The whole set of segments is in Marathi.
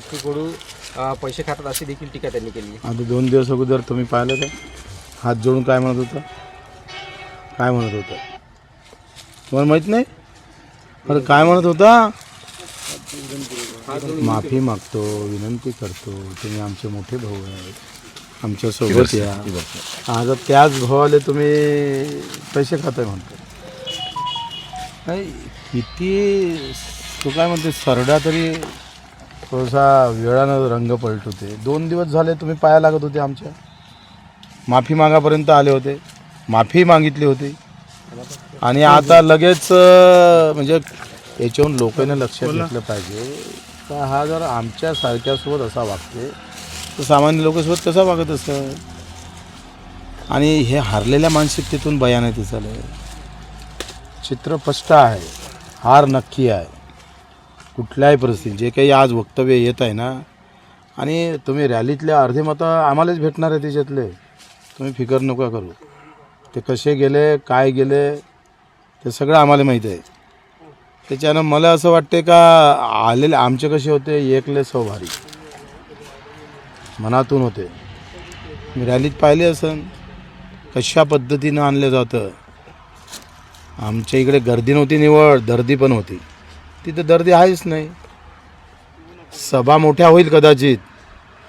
बच्चू कडू पैसे खातात अशी देखील टीका त्यांनी केली. आता दोन दिवस अगोदर तुम्ही पाहिलं का हात जोडून काय म्हणत होता? काय म्हणत होता? तुम्हाला माहीत नाही? अरे काय म्हणत होता? माफी मागतो विनंती करतो. तुम्ही आमचे मोठे भाऊ आहेत. आमच्यासोबत या. आता त्याच भावाले तुम्ही पैसे खाताय म्हणतो. नाही किती तू काय म्हणते सरडा तरी थोडासा वेळानं रंग पलटवते दोन दिवस झाले तुम्ही पाया लागत होते आमच्या. माफी मागापर्यंत आले होते. माफी मागितली होती. आणि आता लगेच अं, म्हणजे याच्याहून लोकांनी लक्षात घेतलं पाहिजे. का हा जर आमच्या सारख्यासोबत असा वागते तर सामान्य लोकांसोबत कसा वागत असत आणि हे हारलेल्या मानसिकतेतून बयान आहे तिचं चित्र स्पष्ट आहे. हार नक्की आहे. कुठल्याही परिस्थितीत जे काही आज वक्तव्य येत आहे ना आणि तुम्ही रॅलीतले अर्धे मतं आम्हालाच भेटणार आहे त्याच्यातले तुम्ही फिकर नका करू. ते कसे गेले काय गेले ते सगळं आम्हाला माहीत आहे. त्याच्यानं मला असं वाटते का आलेले आमचे कसे होते एकले सौभारी मनातून होते. मी रॅलीत पाहिले असन कशा पद्धतीनं आणलं जातं. आमच्या इकडे गर्दी नव्हती निवड दर्दी पण होती. तिथं दर्दी आहेच नाही. सभा मोठ्या होईल कदाचित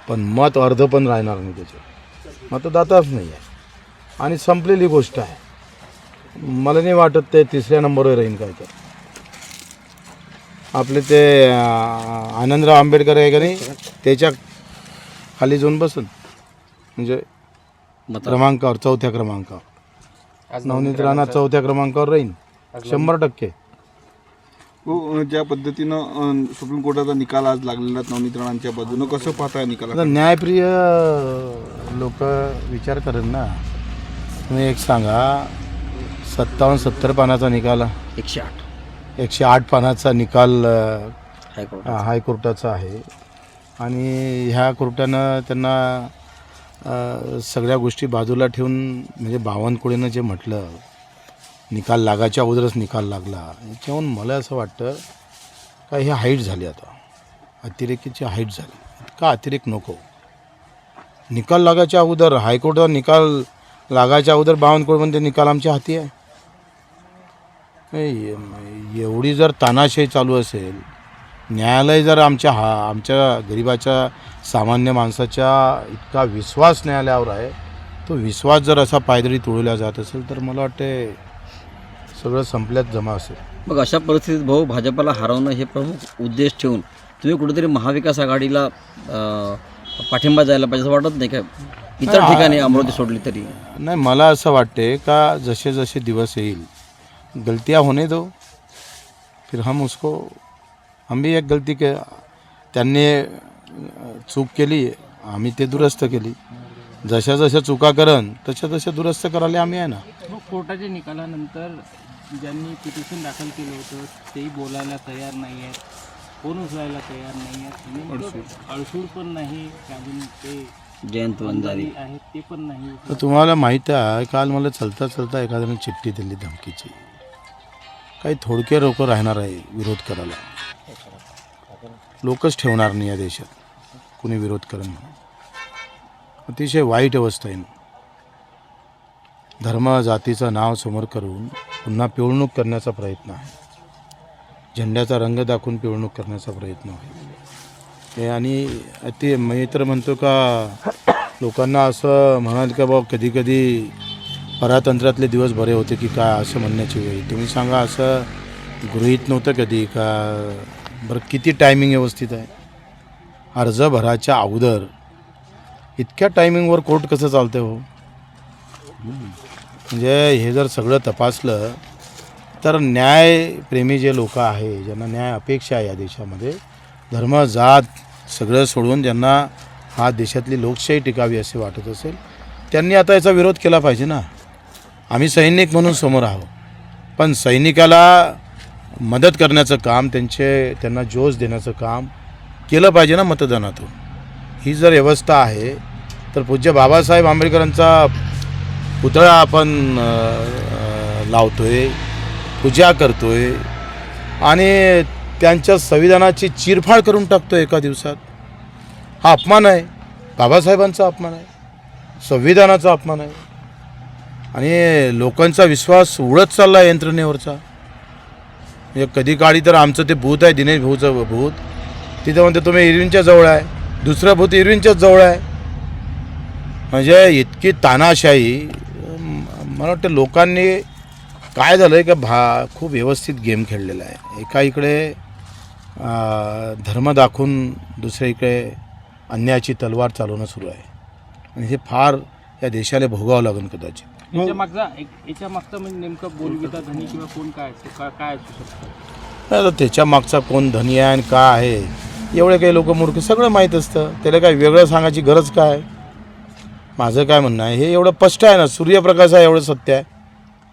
पण मत अर्ध पण राहणार नाही त्याच्यात. मतदाताच नाही आहे. आणि संपलेली गोष्ट आहे. मला नाही वाटत ते तिसऱ्या नंबरवर राहील काय तर. आपले ते आनंदराव आंबेडकर आहे का नाही त्याच्याखाली जाऊन बसन. म्हणजे क्रमांकावर चौथ्या क्रमांकावर. नवनीत राणा चौथ्या क्रमांकावर राहील शंभर टक्के. हो ज्या पद्धतीनं सुप्रीम कोर्टाचा निकाल आज लागलेला आहे नवनीत राणांच्या बाजूनं कसं पाहताय निकाला आता न्यायप्रिय लोक विचार करेल ना. तुम्ही एक सांगा सत्तावन्न सत्तर पानाचा निकाल एकशे आठ. एकशे आठ पानाचा निकाल अ, हायकोर्ट हायकोर्टाचा आहे. आणि ह्या कोर्टानं त्यांना अ, सगळ्या गोष्टी बाजूला ठेवून म्हणजे बावनकुळेनं जे म्हटलं निकाल लागायच्या अगोदरच निकाल लागला. याच्याहून मला असं वाटतं का हे हाईट झाली आता. अतिरेकीची हाईट झाली. का अतिरेक नको. निकाल लागायच्या अगोदर हायकोर्टाचा निकाल लागायच्या अगोदर बावनकुळेमध्ये निकाल आमच्या हाती आहे. नाही, एवढी जर तानाशाही चालू असेल न्यायालय जर आमच्या हा आमच्या गरिबाच्या सामान्य माणसाच्या इतका विश्वास न्यायालयावर आहे तो विश्वास जर असा पायदळी तोडला जात असेल तर मला वाटते सगळं संपल्यात जमा असेल. मग अशा परिस्थितीत भाऊ भाजपला हरवणं हे प्रमुख उद्देश ठेवून तुम्ही कुठेतरी महाविकास आघाडीला पाठिंबा जायला पाहिजे असं वाटत नाही का? इतर ठिकाणी अमरावती सोडली तरी. नाही मला असं वाटते का जसे जसे दिवस येईल गलतियाँ होने दो फिर हम उसको हम भी एक गलती के त्यांनी चूक केली आम्ही ते दुरुस्त केली. जशा जशा चुका करन तशा तशा दुरुस्त करायला आम्ही आहे ना. कोर्टाच्या निकालानंतर ज्यांनी पिटिशन दाखल केलं होतं तेही बोलायला तयार नाही आहेत. फोन उचलायला तयार नाही आहेत? अडसूळ. पण नाही अजून ते जयंत वंजारी. आहेत ते पण नाही तर तुम्हाला माहीत आहे काल मला चलता चलता एखाद्याने चिठ्ठी दिली धमकीची. काही थोडके लोक राहणार आहे विरोध करायला. लोकच ठेवणार नाही या देशात. कुणी विरोध करेन म्हणून अतिशय वाईट अवस्था आहे. धर्म जातीचं नाव समोर करून पुन्हा पिळवणूक करण्याचा प्रयत्न आहे. झेंड्याचा रंग दाखवून पिळवणूक करण्याचा प्रयत्न आहे. हे आणि ते मी तर म्हणतो का लोकांना असं म्हणाल का बाबा कधी कधी परतंत्रातले दिवस बरे होते की काय? असं म्हणण्याची वेळ तुम्ही सांगा असं गृहीत नव्हतं कधी का? बरं किती टायमिंग व्यवस्थित आहे. अर्ज भराच्या अगोदर इतक्या टायमिंगवर कोर्ट कसं चालतं हो? म्हणजे हे जर सगळं तपासलं तर न्यायप्रेमी जे लोक आहे ज्यांना न्याय अपेक्षा आहे या देशामध्ये धर्म जात सगळं सोडून ज्यांना हा देशातली लोकशाही टिकावी असे वाटत असेल त्यांनी आता याचा विरोध केला पाहिजे ना. आम्ही सैनिक म्हणून समोर आहोत. पण सैनिकाला मदत करण्याचं काम त्यांचे त्यांना जोश देण्याचं काम केलं पाहिजे ना मतदानातून. ही जर व्यवस्था आहे तर पूज्य बाबासाहेब आंबेडकरांचा पुतळा आपण लावतो आहे लावतोय पूजा करतोय आणि त्यांच्या संविधानाची चिरफाड करून टाकतो एका दिवसात. हा अपमान आहे. बाबासाहेबांचा अपमान आहे. संविधानाचा अपमान आहे. आणि लोकांचा विश्वास उडत चालला आहे यंत्रणेवरचा. म्हणजे कधी काळी तर आमचं ते भूत आहे दिनेश भाऊचं भूत. तिथं म्हणते तुम्ही इरविनच्या जवळ आहे. दुसरं भूत इरविनच्याच जवळ आहे. म्हणजे इतकी तानाशाही मला वाटतं लोकांनी काय झालं आहे का भा खूप व्यवस्थित गेम खेळलेला आहे. एका इकडे धर्म दाखवून दुसऱ्या इकडे अन्यायाची तलवार चालवणं सुरू आहे. आणि हे फार या देशाला भोगावं लागेल कदाचित. याच्या मागचा एक- याच्या मागचा म्हणजे नेमकं बोलविता धनी किंवा कोण काय असतो? का- काय असू शकतं? नाही आता त्याच्या मागचा कोण धनी आहे आणि का आहे एवढे काही लोक मूर्ख सगळं माहीत असतं. त्याला काय वेगळं सांगायची गरज काय? माझं काय म्हणणं आहे हे एवढं स्पष्ट आहे ना सूर्यप्रकाश आहे एवढं सत्य आहे.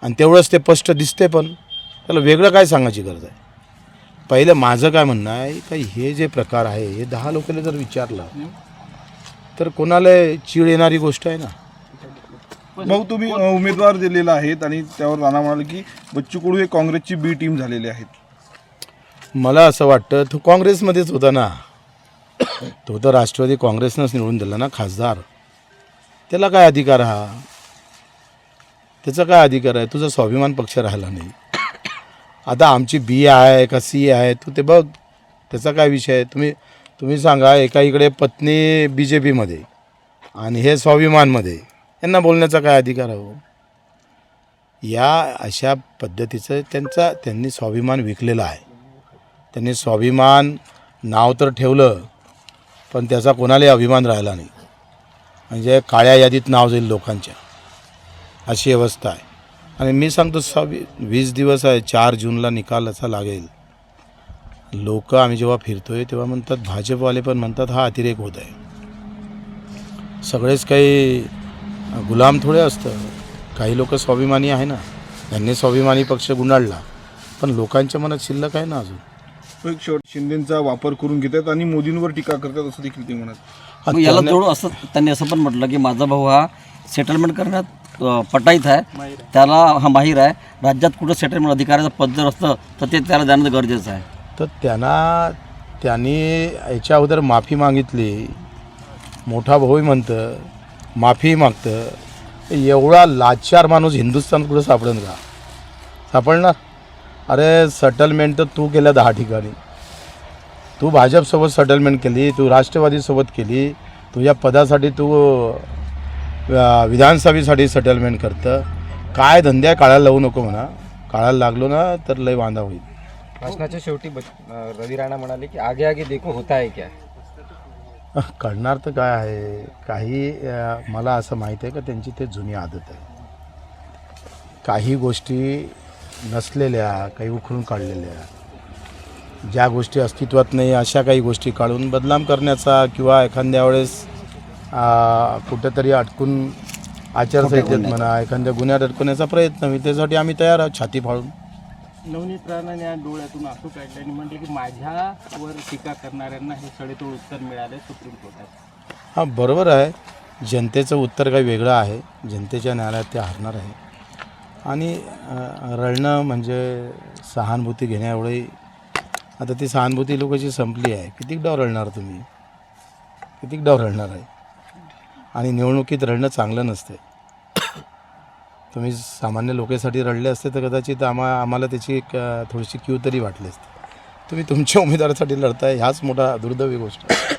आणि तेवढंच ते स्पष्ट दिसते पण त्याला वेगळं काय सांगायची गरज आहे? पहिलं माझं काय म्हणणं आहे का हे जे प्रकार आहे हे दहा लोकांना जर विचारलं तर कोणाला चीड येणारी गोष्ट आहे ना? भाऊ तुम्ही अ, उमेदवार दिलेला आहेत आणि त्यावर राणा म्हणाले की बच्चू कडू हे काँग्रेसची बी टीम झालेले आहेत. मला असं वाटतं तो काँग्रेसमध्येच होता ना. तो तर राष्ट्रवादी काँग्रेसनंच निवडून दिला ना खासदार. त्याला काय अधिकार हा? त्याचा काय अधिकार आहे? तुझा स्वाभिमान पक्ष राहिला नाही. आता आमची बी आहे का सी आहे? तू ते बघ. त्याचा काय विषय आहे? तुम्ही तुम्ही सांगा एका इकडे पत्नी बी जे पीमध्ये आणि हे स्वाभिमानमध्ये यांना बोलण्याचा काय अधिकार आहे हो? या अशा पद्धतीचं त्यांचा त्यांनी स्वाभिमान विकलेला आहे. त्यांनी स्वाभिमान नाव तर ठेवलं पण त्याचा कोणालाही अभिमान राहिला नाही. म्हणजे काळ्या यादीत नाव जाईल लोकांच्या. अशी अवस्था आहे. आणि मी सांगतो सव्वी वीस दिवस आहे चार जूनला निकाल असा लागेल. लोक आम्ही जेव्हा फिरतो आहे तेव्हा म्हणतात भाजपवाले पण म्हणतात हा अतिरेक होत आहे. सगळेच काही गुलाम थोडे असतं. काही लोक स्वाभिमानी आहे ना. त्यांनी स्वाभिमानी पक्ष गुंडाळला. पण लोकांच्या मनात शिल्लक आहे ना अजून. एक शेवट शिंदेचा वापर करून घेतात आणि मोदींवर टीका करतात असं देखील ते म्हणत मग याला जोड असं त्यांनी असं पण म्हटलं की माझा भाऊ हा सेटलमेंट करण्यात अं, पटाईत आहे. त्याला हा माहीर आहे. राज्यात कुठं सेटलमेंट अधिकाराचं पद जर असतं तर ते त्याला जाणं गरजेचं आहे. तर त्यांना त्यांनी याच्या अगोदर माफी मागितली. मोठा भाऊही म्हणतं माफी मागतं. एवढा लाचार माणूस हिंदुस्थान कुठं सापडेल का? सापडणार? अरे सेटलमेंट तर तू केलं दहा ठिकाणी. तू भाजपसोबत सेटलमेंट केली तू राष्ट्रवादीसोबत केली तुझ्या पदासाठी तू विधानसभेसाठी सेटलमेंट करतं. काय धंद्या काढायला लावू नको म्हणा. काढायला लागलो ना तर लय वांदा होईल. भाषणाच्या शेवटी रवी राणा म्हणाले की आगे आगे देखो होता है क्या? करणार तर काय आहे? काही अ, मला असं माहीत आहे का त्यांची ते जुनी आदत आहे. काही गोष्टी नसलेल्या काही उखडून काढलेल्या ज्या गोष्टी अस्तित्वात नाही अशा काही गोष्टी काढून बदनाम करण्याचा किंवा एखाद्या वेळेस कुठेतरी अटकून आचारसंहितेत म्हणा एखाद्या गुन्ह्यात अडकवण्याचा प्रयत्न. होईल त्यासाठी आम्ही तयार आहोत छाती फाळून नवनीत राणाने या डोळ्यातून आसू काढले आणि म्हटले की माझ्यावर टीका करणाऱ्यांना हे सडेतोड उत्तर मिळाले सुप्रीम कोर्टात. हां बरोबर आहे. जनतेचं उत्तर काही वेगळं आहे. जनतेच्या न्यायालयात ते हरणार आहे. आणि रडणं म्हणजे सहानुभूती घेण्या एवढी आता ती सहानुभूती लोकांची संपली आहे. कितीक डाव रडणार तुम्ही? कितीक डाव रडणार आहे? आणि निवडणुकीत रडणं चांगलं नसते तुम्ही सामान्य लोकांसाठी रडले असते तर कदाचित आम्हा आम्हाला त्याची एक थोडीशी क्यू तरी वाटली असते. तुम्ही तुमच्या उमेदवारासाठी लढताय ह्याच मोठा दुर्दैवी गोष्ट आहे.